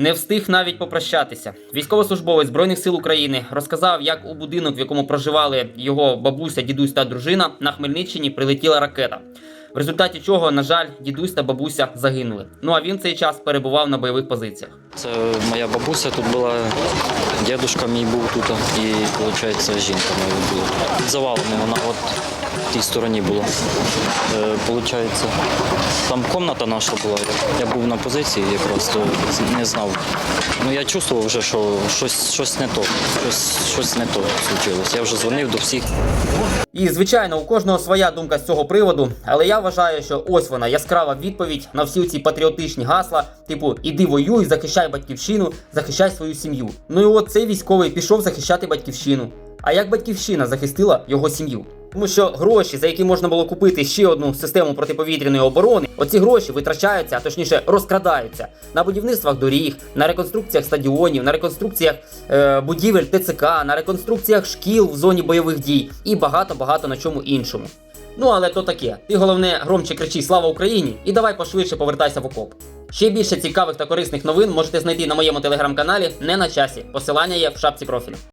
Не встиг навіть попрощатися. Військовослужбовець Збройних сил України розказав, як у будинок, в якому проживали його бабуся, дідусь та дружина, на Хмельниччині прилетіла ракета. В результаті чого, на жаль, дідусь та бабуся загинули. Ну а він цей час перебував на бойових позиціях. Це моя бабуся тут була, дідушка мій був тут, і виходить, жінка моя була. Під завалами вона от в тій стороні була. Получається, там кімната наша була. Я був на позиції якраз, то не знав. Ну я чувствував вже, що щось, щось не то, щось, щось не то случилось. Я вже дзвонив до всіх. І звичайно, у кожного своя думка з цього приводу, але я вважаю, що ось вона яскрава відповідь на всі ці патріотичні гасла, типу іди воюй, захищай батьківщину, захищай свою сім'ю. Ну і от цей військовий пішов захищати батьківщину. А як батьківщина захистила його сім'ю? Тому що гроші, за які можна було купити ще одну систему протиповітряної оборони, оці гроші витрачаються, а точніше розкрадаються на будівництвах доріг, на реконструкціях стадіонів, на реконструкціях е, будівель ТЦК, на реконструкціях шкіл в зоні бойових дій і багато багато на чому іншому. Ну але то таке. Ти головне громче кричи Слава Україні і давай пошвидше повертайся в окоп. Ще більше цікавих та корисних новин можете знайти на моєму телеграм-каналі не на часі. Посилання є в шапці профілю.